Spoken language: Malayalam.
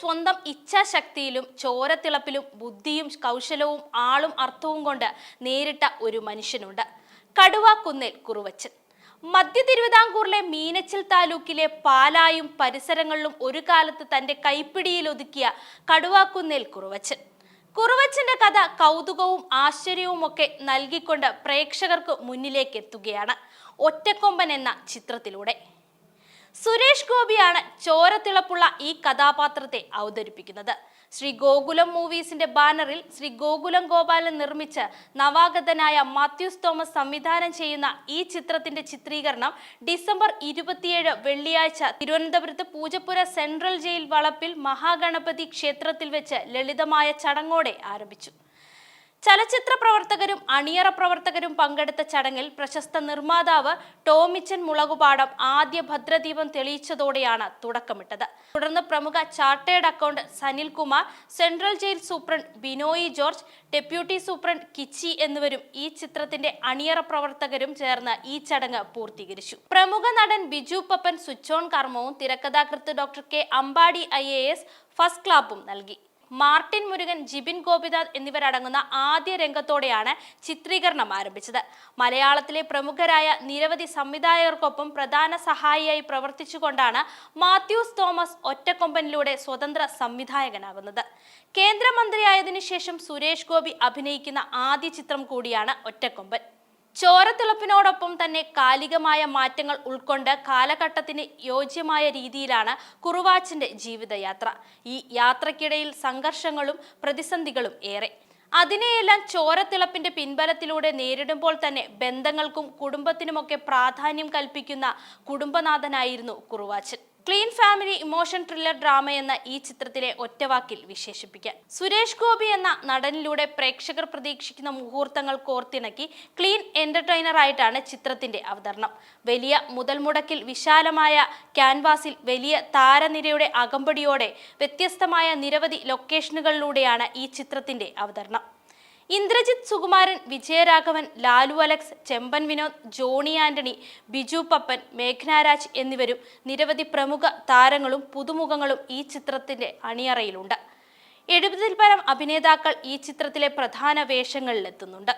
സ്വന്തം ഇച്ഛാശക്തിയിലും ചോരത്തിളപ്പിലും ബുദ്ധിയും കൗശലവും ആളും അർത്ഥവും കൊണ്ട് നേരിട്ട ഒരു മനുഷ്യനുണ്ട്. കടുവാക്കുന്നിൽ കുറുവച്ചൻ. മധ്യ തിരുവിതാംകൂറിലെ മീനച്ചിൽ താലൂക്കിലെ പാലായും പരിസരങ്ങളിലും ഒരു കാലത്ത് തന്റെ കൈപ്പിടിയിൽ ഒതുക്കിയ കടുവാക്കുന്നേൽ കുറുവച്ചൻ. കുറുവച്ചന്റെ കഥ കൗതുകവും ആശ്ചര്യവും ഒക്കെ നൽകിക്കൊണ്ട് പ്രേക്ഷകർക്ക് മുന്നിലേക്ക് എത്തുകയാണ് ഒറ്റക്കൊമ്പൻ എന്ന ചിത്രത്തിലൂടെ. സുരേഷ് ഗോപിയാണ് ചോരത്തിളപ്പുള്ള ഈ കഥാപാത്രത്തെ അവതരിപ്പിക്കുന്നത്. ശ്രീ ഗോകുലം മൂവീസിന്റെ ബാനറിൽ ശ്രീ ഗോകുലം ഗോപാലൻ നിർമ്മിച്ച് നവാഗതനായ മാത്യൂസ് തോമസ് സംവിധാനം ചെയ്യുന്ന ഈ ചിത്രത്തിന്റെ ചിത്രീകരണം ഡിസംബർ ഇരുപത്തിയേഴ് വെള്ളിയാഴ്ച തിരുവനന്തപുരത്ത് പൂജപ്പുര സെൻട്രൽ ജയിൽ വളപ്പിൽ മഹാഗണപതി ക്ഷേത്രത്തിൽ വെച്ച് ലളിതമായ ചടങ്ങോടെ ആരംഭിച്ചു. ചലച്ചിത്ര പ്രവർത്തകരും അണിയറ പ്രവർത്തകരും പങ്കെടുത്ത ചടങ്ങിൽ പ്രശസ്ത നിർമ്മാതാവ് ടോമിച്ചൻ മുളകുപാടം ആദ്യ ഭദ്രദീപം തെളിയിച്ചതോടെയാണ് തുടക്കമിട്ടത്. തുടർന്ന് പ്രമുഖ chartered accountant Sanilkumar central jail superintendent Binoy George deputy superintendent Kichi എന്നിവരും ഈ ചിത്രത്തിന്റെ അണിയറ പ്രവർത്തകരും ചേർന്ന് ഈ ചടങ്ങ് പൂർത്തീകരിച്ചു. പ്രമുഖ നടൻ ബിജു പപ്പൻ സ്വിച്ച് ഓൺ കർമ്മവും തിരക്കഥാകൃത്ത് doctor K Ambadi I first ക്ലാപ്പും നൽകി. മാർട്ടിൻ മുരുകൻ ജിബിൻ ഗോപിനാഥ് എന്നിവരടങ്ങുന്ന ആദ്യ രംഗത്തോടെയാണ് ചിത്രീകരണം ആരംഭിച്ചത്. മലയാളത്തിലെ പ്രമുഖരായ നിരവധി സംവിധായകർക്കൊപ്പം പ്രധാന സഹായിയായി പ്രവർത്തിച്ചുകൊണ്ടാണ് മാത്യൂസ് തോമസ് ഒറ്റക്കൊമ്പനിലൂടെ സ്വതന്ത്ര സംവിധായകനാകുന്നത്. കേന്ദ്രമന്ത്രിയായതിനു ശേഷം സുരേഷ് ഗോപി അഭിനയിക്കുന്ന ആദ്യ ചിത്രം കൂടിയാണ് ഒറ്റക്കൊമ്പൻ. ചോരത്തിളപ്പിനോടൊപ്പം തന്നെ കാലികമായ മാറ്റങ്ങൾ ഉൾക്കൊണ്ട് കാലഘട്ടത്തിന് യോജ്യമായ രീതിയിലാണ് കുറുവാച്ചിന്റെ ജീവിതയാത്ര. ഈ യാത്രക്കിടയിൽ സംഘർഷങ്ങളും പ്രതിസന്ധികളും ഏറെ. അതിനെയെല്ലാം ചോരത്തിളപ്പിന്റെ പിൻബലത്തിലൂടെ നേരിടുമ്പോൾ തന്നെ ബന്ധങ്ങൾക്കും കുടുംബത്തിനുമൊക്കെ പ്രാധാന്യം കൽപ്പിക്കുന്ന കുടുംബനാഥനായിരുന്നു Kuruvachan. Clean family emotion thriller drama എന്ന ഈ ചിത്രത്തിലെ ഒറ്റവാക്കിൽ വിശേഷിപ്പിക്കാൻ സുരേഷ് ഗോപി എന്ന നടനിലൂടെ പ്രേക്ഷകർ പ്രതീക്ഷിക്കുന്ന മുഹൂർത്തങ്ങൾ കോർത്തിണക്കി ക്ലീൻ എന്റർടൈനർ ആയിട്ടാണ് ചിത്രത്തിന്റെ അവതരണം. വലിയ മുതൽ മുടക്കിൽ വിശാലമായ ക്യാൻവാസിൽ വലിയ താരനിരയുടെ അകമ്പടിയോടെ വ്യത്യസ്തമായ നിരവധി ലൊക്കേഷനുകളിലൂടെയാണ് ഈ ചിത്രത്തിന്റെ അവതരണം. Indrajith Sukumaran Vijayaraghavan Lalu Alex Chemban Vinod Johny Antony Biju Pappan Meghnaraj എന്നിവരും നിരവധി പ്രമുഖ താരങ്ങളും പുതുമുഖങ്ങളും ഈ ചിത്രത്തിന്റെ അണിയറയിലുണ്ട്. എഴുപതിൽ പരം അഭിനേതാക്കൾ ഈ ചിത്രത്തിലെ പ്രധാന വേഷങ്ങളിലെത്തുന്നുണ്ട്.